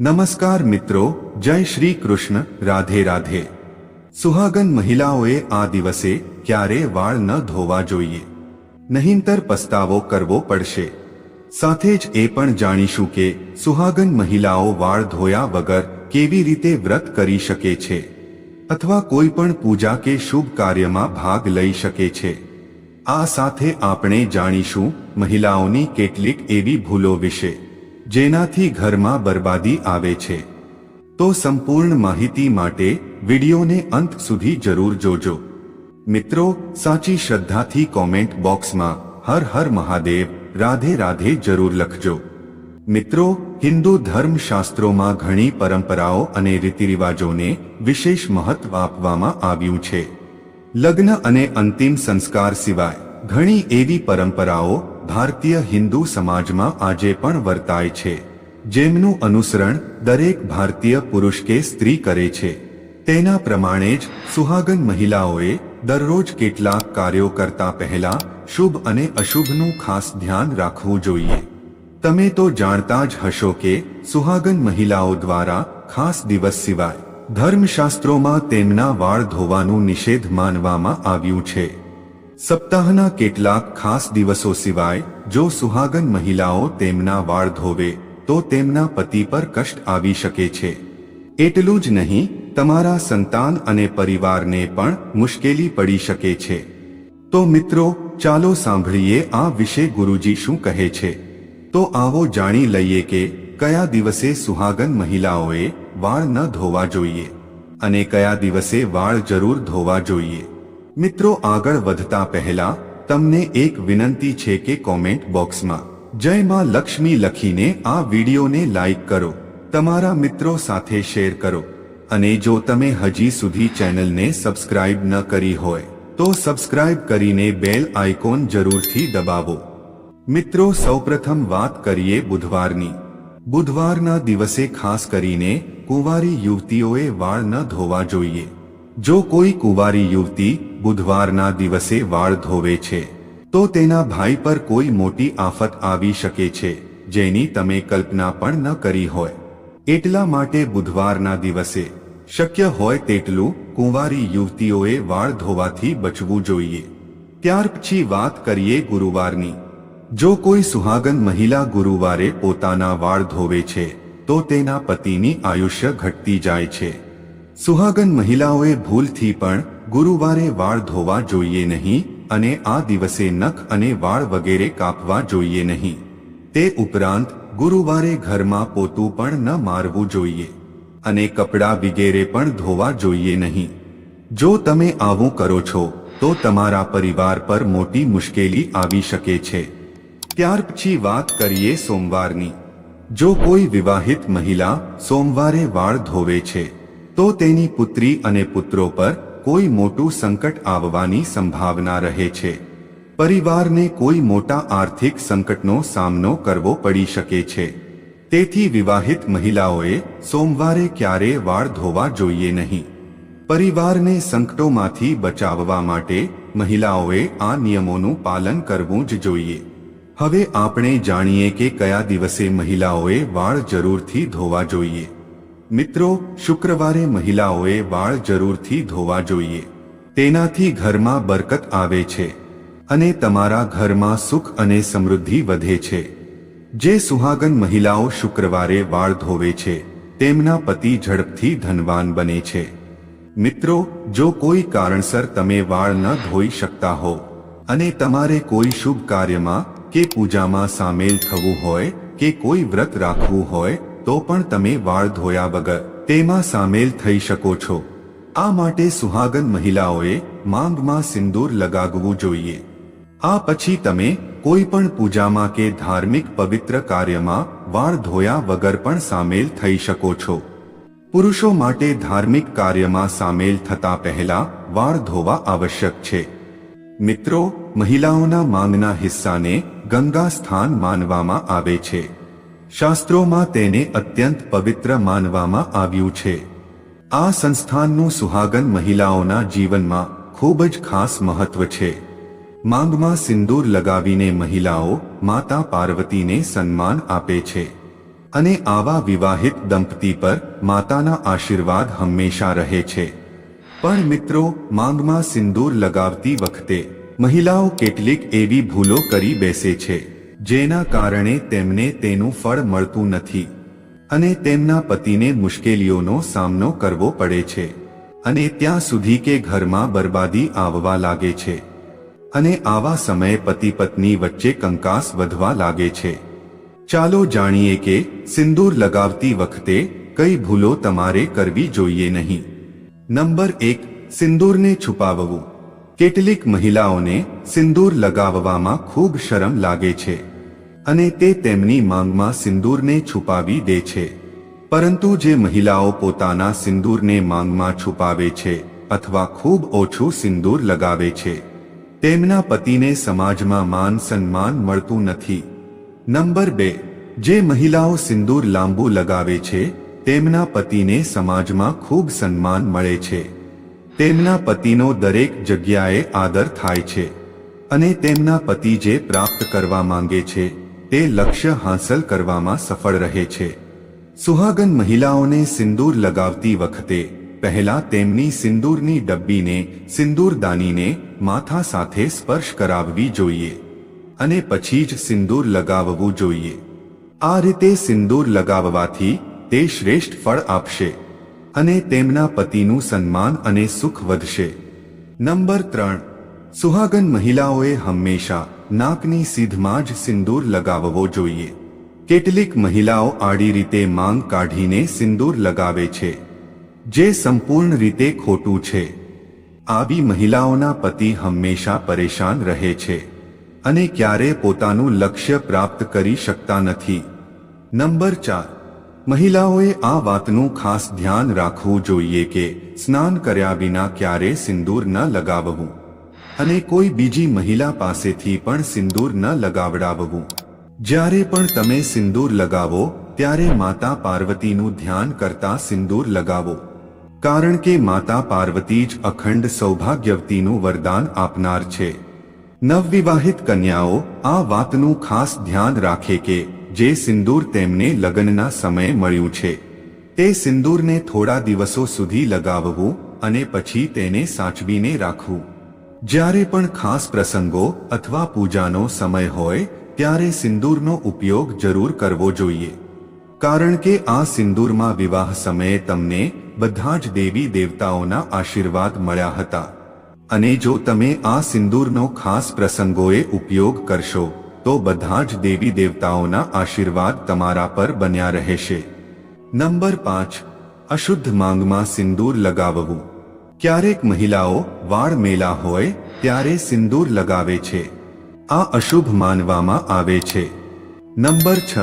નમસ્કાર મિત્રો, જય શ્રી કૃષ્ણ, રાધે રાધે. સુહાગન મહિલાઓએ આ દિવસે ક્યારે વાળ ન ધોવા જોઈએ? નહીંતર પસ્તાવો કરવો પડશે. સાથે જ એ પણ જાણીશું કે સુહાગન મહિલાઓ વાળ ધોયા વગર કેવી રીતે વ્રત કરી શકે છે? અથવા કોઈ પણ પૂજા કે શુભ કાર્યમાં ભાગ લઈ શકે છે? આ સાથે આપણે જાણીશું મહિલાઓની કેટલીક એવી ભૂલો વિશે. જેનાથી ઘરમાં બરબાદી આવે છે. તો સંપૂર્ણ માહિતી માટે વિડીયોને અંત સુધી જરૂર જોજો. મિત્રો, સાચી શ્રદ્ધાથી કોમેન્ટ બોક્સમાં હર હર મહાદેવ, રાધે રાધે જરૂર લખજો. મિત્રો, હિન્દુ ધર્મશાસ્ત્રોમાં ઘણી પરંપરાઓ અને રીતિરિવાજોને વિશેષ મહત્વ આપવામાં આવ્યું છે. લગ્ન અને અંતિમ સંસ્કાર સિવાય ઘણી એવી પરંપરાઓ ભારતીય હિન્દુ સમાજમાં આજે પણ વર્તાય છે. જેમનું અનુસરણ દરેક ભારતીય પુરુષ કે સ્ત્રી કરે છે. તેના પ્રમાણે જ સુહાગન મહિલાઓએ દરરોજ કેટલાક કાર્યો કરતા પહેલા શુભ અને અશુભનું ખાસ ધ્યાન રાખવું જોઈએ. તમે તો જાણતા જ હશો કે સુહાગન મહિલાઓ દ્વારા ખાસ દિવસ સિવાય ધર્મશાસ્ત્રોમાં તેમના વાળ ધોવાનું નિષેધ માનવામાં આવ્યું છે. સપ્તાહના કેટલાક ખાસ દિવસો સિવાય, જો સુહાગન મહિલાઓ તેમના વાળ ધોવે, તો તેમના પતિ પર કષ્ટ આવી શકે છે. એટલું જ નહીં, તમારા સંતાન અને પરિવારને પણ મુશ્કેલી પડી શકે છે. તો મિત્રો, ચાલો સાંભળીએ આ વિશે ગુરુજી શું કહે છે. તો આવો જાણી લઈએ કે, કયા દિવસે સુહાગન મહિલાઓએ વાળ ન ધોવા જોઈએ? અને કયા દિવસે વાળ જરૂર ધોવા જોઈએ? મિત્રો આગળ વધતા પહેલા, તમને એક વિનંતી છે કે કોમેન્ટ બોક્સમાં જય માં લક્ષ્મી લખીને આ વિડીયોને લાઈક કરો. તમારા મિત્રો સાથે શેર કરો. અને જો તમે હજી સુધી ચેનલને સબસ્ક્રાઇબ ન કરી હોય, તો સબસ્ક્રાઇબ કરીને બેલ આઇકોન જરૂરથી દબાવો. મિત્રો સૌપ્રથમ વાત કરીએ બુધવારની. બુધવારના દિવસે ખાસ કરીને કુંવારી યુવતીઓએ વાળ ન ધોવા જોઈએ. જો કોઈ કુંવારી યુવતી બુધવારના દિવસે વાળ ધોવે છે, તો તેના ભાઈ પર કોઈ મોટી આફત આવી શકે છે, જેની તમે કલ્પના પણ ન કરી હોય. એટલા માટે બુધવારના દિવસે શક્ય હોય તેટલું કુંવારી યુવતીઓએ વાળ ધોવાથી બચવું જોઈએ. ત્યાર પછી વાત કરીએ ગુરુવારની. જો કોઈ સુહાગન મહિલા ગુરુવારે પોતાના વાળ ધોવે છે, તો તેના પતિની આયુષ્ય ઘટતી જાય છે. સુહાગન મહિલાઓએ ભૂલથી પણ ગુરુવારે વાળ ધોવા જોઈએ નહીં અને આ દિવસે નખ અને વાળ વગેરે કાપવા જોઈએ નહીં. તે ઉપરાંત ગુરુવારે ઘરમાં પોતું પણ ન મારવું જોઈએ અને કપડાં વગેરે પણ ધોવા જોઈએ નહીં. જો તમે આવું કરો છો, તો તમારા પરિવાર પર મોટી મુશ્કેલી આવી શકે છે. ત્યાર પછી વાત કરીએ સોમવારની. જો કોઈ વિવાહિત મહિલા સોમવારે વાળ ધોવે છે તો તેની પુત્રી અને પુત્રો પર કોઈ મોટું સંકટ આવવાની સંભાવના રહે છે. પરિવારને કોઈ મોટા આર્થિક સંકટનો સામનો કરવો પડી શકે છે. તેથી વિવાહિત મહિલાઓએ સોમવારે ક્યારેય વાળ ધોવા જોઈએ નહીં. પરિવારને સંકટોમાંથી બચાવવા માટે મહિલાઓએ આ નિયમોનું પાલન કરવું જ જોઈએ. હવે આપણે જાણીએ કે કયા દિવસે મહિલાઓએ વાળ જરૂરથી ધોવા જોઈએ. મિત્રો, શુક્રવારે મહિલાઓએ વાળ જરૂરથી ધોવા જોઈએ. તેનાથી ઘરમાં બરકત આવે છે અને તમારા ઘરમાં સુખ અને સમૃદ્ધિ વધે છે. જે સુહાગન મહિલાઓ શુક્રવારે વાળ ધોવે છે, તેમના પતિ ઝડપથી ધનવાન બને છે. મિત્રો, જો કોઈ કારણસર તમે વાળ ન ધોઈ શકતા હો અને તમારે કોઈ શુભ કાર્યમાં કે પૂજામાં સામેલ થવું હોય કે કોઈ વ્રત રાખવું હોય તો પણ તમે વાળ ધોયા વગર તેમાં સામેલ થઈ શકો છો. આ માટે સુહાગન મહિલાઓએ માંગમાં સિંદૂર લગાવવું જોઈએ. આ પછી તમે કોઈ પણ પૂજામાં કે ધાર્મિક પવિત્ર કાર્યમાં વાળ ધોયા વગર પણ સામેલ થઈ શકો છો. પુરુષો માટે ધાર્મિક કાર્યમાં સામેલ થતા પહેલા વાળ ધોવા આવશ્યક છે. મિત્રો, મહિલાઓના માંગના હિસ્સાને ગંગા સ્થાન માનવામાં આવે છે. શાસ્ત્રોમાં તેને અત્યંત પવિત્ર માનવામાં આવ્યું છે. આ સંસ્થાનનું સુહાગન મહિલાઓના જીવનમાં ખૂબ જ ખાસ મહત્વ છે. માંગમાં સિંદૂર લગાવીને મહિલાઓ માતા પાર્વતીને સન્માન આપે છે. અને આવા વિવાહિત દંપતી પર માતાના આશીર્વાદ હંમેશા રહે છે. પણ મિત્રો, માંગમાં સિંદૂર લગાવતી વખતે મહિલાઓ કેટલીક એવી ભૂલો કરી બેસે છે. જેના કારણે તેમને તેનું ફળ મળતું નથી અને તેમના પતિને મુશ્કેલીઓનો સામનો કરવો પડે છે અને ત્યાં સુધી કે ઘરમાં બરબાદી આવવા લાગે છે અને આવા સમયે પતિ પત્ની વચ્ચે કંકાસ વધવા લાગે છે. ચાલો જાણીએ કે સિંદૂર લગાવતી વખતે કઈ ભૂલો તમારે કરવી જોઈએ નહીં. નંબર એક, સિંદૂરને છુપાવવું. કેટલીક મહિલાઓને સિંદૂર લગાવવામાં ખૂબ શરમ લાગે છે. અને તે તેમની માંગમાં સિંદૂરને છુપાવી દે છે. પરંતુ જે મહિલાઓ પોતાના સિંદૂરને માંગમાં છુપાવે છે અથવા ખૂબ ઓછું સિંદૂર લગાવે છે, તેમના પતિને સમાજમાં માન સન્માન મળતું નથી. નંબર બે, જે મહિલાઓ સિંદૂર લાંબુ લગાવે છે, તેમના પતિને સમાજમાં ખૂબ સન્માન મળે છે. તેમના પતિનો દરેક જગ્યાએ આદર થાય છે અને તેમના પતિ જે પ્રાપ્ત કરવા માંગે છે તે લક્ષ્ય હાંસલ કરવામાં સફળ રહે છે. સુહાગન મહિલાઓને સિંદૂર લગાવતી વખતે, પહેલા તેમની સિંદૂરની ડબ્બીને સિંદૂરદાનીને માથા સાથે સ્પર્શ કરાવવી જોઈએ અને પછી જ સિંદૂર લગાવવું જોઈએ. આ રીતે સિંદૂર લગાવવાથી તે શ્રેષ્ઠ ફળ આપશે અને તેમના પતિનું સન્માન અને સુખ વધશે. નંબર ત્રણ. સુહાગન મહિલાઓએ હંમેશા નાકની સીધમાં જ સિંદૂર લગાવવો જોઈએ. કેટલીક મહિલાઓ આડી રીતે માંગ કાઢીને સિંદૂર લગાવે છે, જે સંપૂર્ણ રીતે ખોટું છે. આવી મહિલાઓના પતિ હંમેશા પરેશાન રહે છે અને ક્યારે પોતાનું લક્ષ્ય પ્રાપ્ત કરી શકતા નથી. નંબર ચાર. મહિલાઓએ આ વાતનું ખાસ ધ્યાન રાખવું જોઈએ કે સ્નાન કર્યા વિના ક્યારે સિંદૂર ન લગાવવું. અને કોઈ બીજી મહિલા પાસેથી પણ સિંદૂર ન લગાવડાવવું. જ્યારે પણ તમે સિંદૂર લગાવો, ત્યારે માતા પાર્વતીનું ધ્યાન કરતા સિંદૂર લગાવો. કારણ કે માતા પાર્વતી જ અખંડ સૌભાગ્યવતીનું વરદાન આપનાર છે. નવવિવાહિત કન્યાઓ, આ વાતનું ખાસ ધ્યાન રાખે કે, જે સિંદૂર તેમને લગ્નના સમયે મળ્યું છે. તે સિંદૂરને થોડા દિવસો સુધી લગાવવું અને પછી તેને સાચવીને રાખવું. જ્યારે પણ ખાસ પ્રસંગો અથવા પૂજાનો સમય હોય, ત્યારે સિંદૂરનો ઉપયોગ જરૂર કરવો જોઈએ. કારણ કે આ સિંદૂરમાં વિવાહ સમયે તમને બધા જ દેવી દેવતાઓના આશીર્વાદ મળ્યા હતા. અને જો તમે આ સિંદૂરનો ખાસ પ્રસંગોએ ઉપયોગ કરશો, તો બધા જ દેવી દેવતાઓના આશીર્વાદ તમારા પર બન્યા રહેશે. નંબર પાંચ. અશુદ્ધ માંગમાં સિંદૂર લગાવવું. ક્યારેક મહિલાઓ વાળ મેલા હોય ત્યારે સિંદૂર લગાવે છે. આ અશુભ માનવામાં આવે છે. નંબર છ.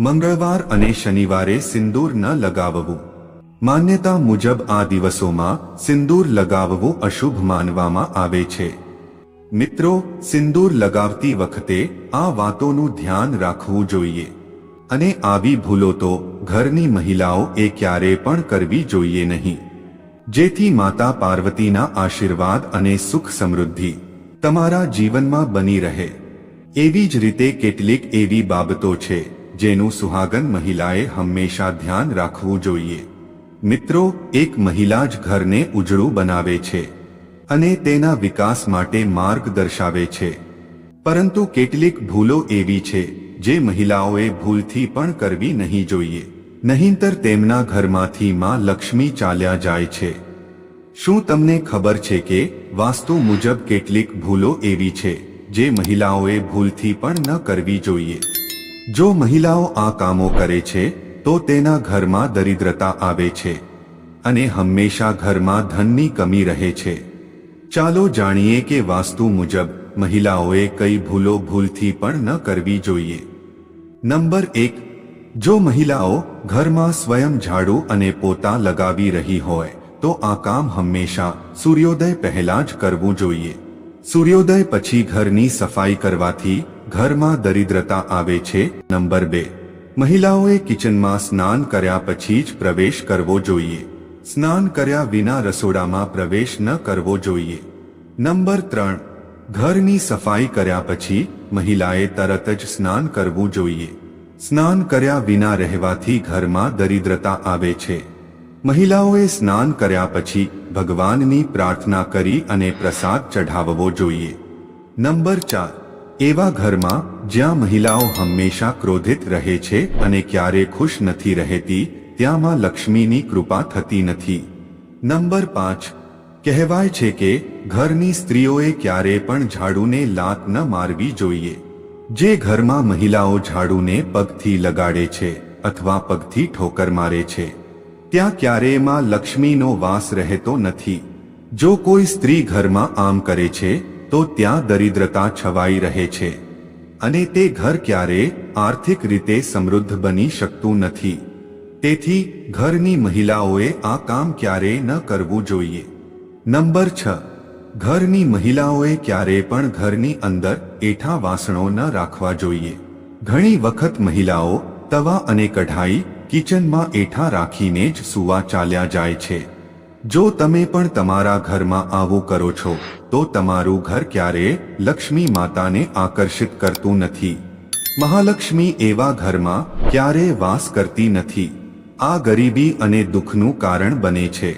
મંગળવાર અને શનિવારે સિંદૂર ન લગાવવું. માન્યતા મુજબ આ દિવસોમાં સિંદૂર લગાવવું અશુભ માનવામાં આવે છે. મિત્રો, સિંદૂર લગાવતી વખતે આ વાતોનું ધ્યાન રાખવું જોઈએ. અને આવી ભૂલો તો ઘરની મહિલાઓ એ ક્યારે પણ કરવી જોઈએ નહીં. જેથી માતા પાર્વતીના આશીર્વાદ અને સુખ સમૃદ્ધિ તમારા જીવનમાં બની રહે. એવી જ રીતે કેટલીક એવી બાબતો છે, જેનું સુહાગન મહિલાએ હંમેશા ધ્યાન રાખવું જોઈએ. મિત્રો, એક મહિલા જ ઘરને ઉજળું બનાવે છે અને તેના વિકાસ માટે માર્ગ દર્શાવે છે. પરંતુ કેટલીક ભૂલો એવી છે, જે મહિલાઓએ ભૂલથી પણ કરવી નહીં જોઈએ. નહીંતર તેમના ઘરમાંથી માં લક્ષ્મી ચાલ્યા જાય છે. શું તમને ખબર છે કે વાસ્તુ મુજબ કેટલીક ભૂલો એવી છે જે મહિલાઓએ ભૂલથી પણ ન કરવી જોઈએ? જો મહિલાઓ આ કામો કરે છે, તો તેના ઘરમાં દરિદ્રતા આવે છે અને હંમેશા ઘરમાં ધનની કમી રહે છે. ચાલો જાણીએ કે વાસ્તુ મુજબ મહિલાઓએ કઈ ભૂલો ભૂલથી પણ ન કરવી જોઈએ. નંબર એક જો મહિલાઓ ઘરમાં સ્વયં ઝાડુ અને પોતા લગાવી રહી હોય, તો આ કામ હંમેશા સૂર્યોદય પહેલા જ કરવું જોઈએ. સૂર્યોદય પછી ઘરની સફાઈ કરવાથી ઘરમાં દરિદ્રતા આવે છે, નંબર બે. મહિલાઓએ કિચનમાં સ્નાન કર્યા પછી જ પ્રવેશ કરવો જોઈએ. સ્નાન કર્યા વિના રસોડામાં પ્રવેશ ન કરવો જોઈએ. નંબર ત્રણ. ઘરની સફાઈ કર્યા પછી મહિલાએ તરત જ સ્નાન કરવું જોઈએ. સ્નાન કર્યા વિના રહેવાથી ઘરમાં દરિદ્રતા આવે છે. મહિલાઓએ સ્નાન કર્યા પછી ભગવાનની પ્રાર્થના કરી અને પ્રસાદ ચઢાવવો જોઈએ. નંબર ચાર. એવા ઘરમાં જ્યાં મહિલાઓ હંમેશા ક્રોધિત રહે છે અને ક્યારે ખુશ નથી રહેતી, ત્યાંમાં લક્ષ્મીની કૃપા થતી નથી. નંબર પાંચ. કહેવાય છે કે ઘરની સ્ત્રીઓએ ક્યારે પણ ઝાડુને લાત ન મારવી જોઈએ. જે ઘરમાં મહિલાઓ ઝાડુને પગથી લગાડે છે અથવા પગથી ઠોકર મારે છે, ત્યાં ક્યારેયમાં લક્ષ્મીનો વાસ રહેતો નથી. જો કોઈ સ્ત્રી ઘરમાં આમ કરે છે, તો ત્યાં દરિદ્રતા છવાઈ રહે છે. અને તે ઘર ક્યારે આર્થિક રીતે સમૃદ્ધ બની શકતું નથી. તેથી, ઘરની મહિલાઓએ આ કામ ક્યારેય ન કરવું જોઈએ. નંબર છ. ઘરની મહિલાઓએ ક્યારેય પણ ઘરની અંદર એઠા વાસણો ન રાખવા જોઈએ. ઘણી વખત મહિલાઓ તવા અને કઢાઈ કિચનમાં એઠા રાખીને જ સુવા ચાલ્યા જાય છે. જો તમે પણ તમારા ઘરમાં આવું કરો છો, તો તમારું ઘર ક્યારે લક્ષ્મી માતાને આકર્ષિત કરતું નથી. મહાલક્ષ્મી એવા ઘરમાં ક્યારે વાસ કરતી નથી. આ ગરીબી અને દુઃખનું કારણ બને છે.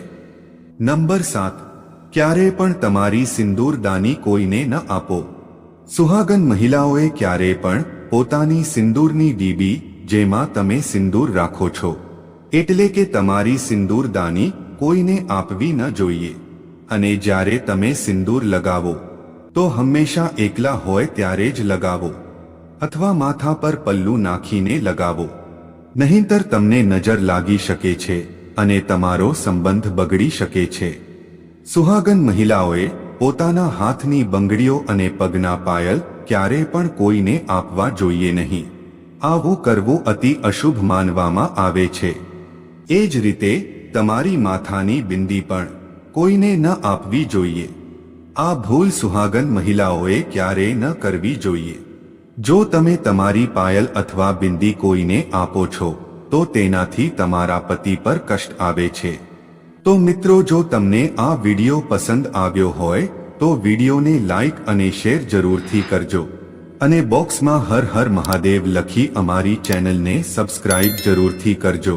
નંબર સાત. ક્યારે પણ તમારી સિંદૂરદાની કોઈને ન આપો. સુહાગન મહિલાઓએ ક્યારે પણ પોતાની સિંદૂરની ડીબી, જેમાં તમે સિંદૂર રાખો છો. એટલે કે તમારી સિંદૂરદાની કોઈને આપવી ન જોઈએ. અને જ્યારે તમે સિંદૂર લગાવો, તો હંમેશા એકલા હોય ત્યારે જ લગાવો. અથવા માથા પર પલ્લું નાખીને લગાવો. નહીંતર તમને નજર લાગી શકે છે, અને તમારો સંબંધ બગડી શકે છે. સુહાગન મહિલાઓએ પોતાના હાથની બંગડીઓ અને પગના પાયલ ક્યારે પણ કોઈને આપવા જોઈએ નહીં. આવું કરવું અતિ અશુભ માનવામાં આવે છે. એ જ રીતે, તમારી માથાની બિંદી પણ કોઈને ન આપવી જોઈએ. આ ભૂલ સુહાગન મહિલાઓએ ક્યારેય ન કરવી જોઈએ. જો તમે તમારી પાયલ અથવા બિંદી કોઈને આપો છો, તો તેનાથી તમારા પતિ પર કષ્ટ આવે છે. તો મિત્રો, જો તમને આ વીડિયો પસંદ આવ્યો હોય, તો વિડિયોને લાઈક અને શેર જરૂરથી કરજો. અને બોક્સમાં હર હર મહાદેવ લખી અમારી ચેનલને સબસ્ક્રાઇબ જરૂરથી કરજો.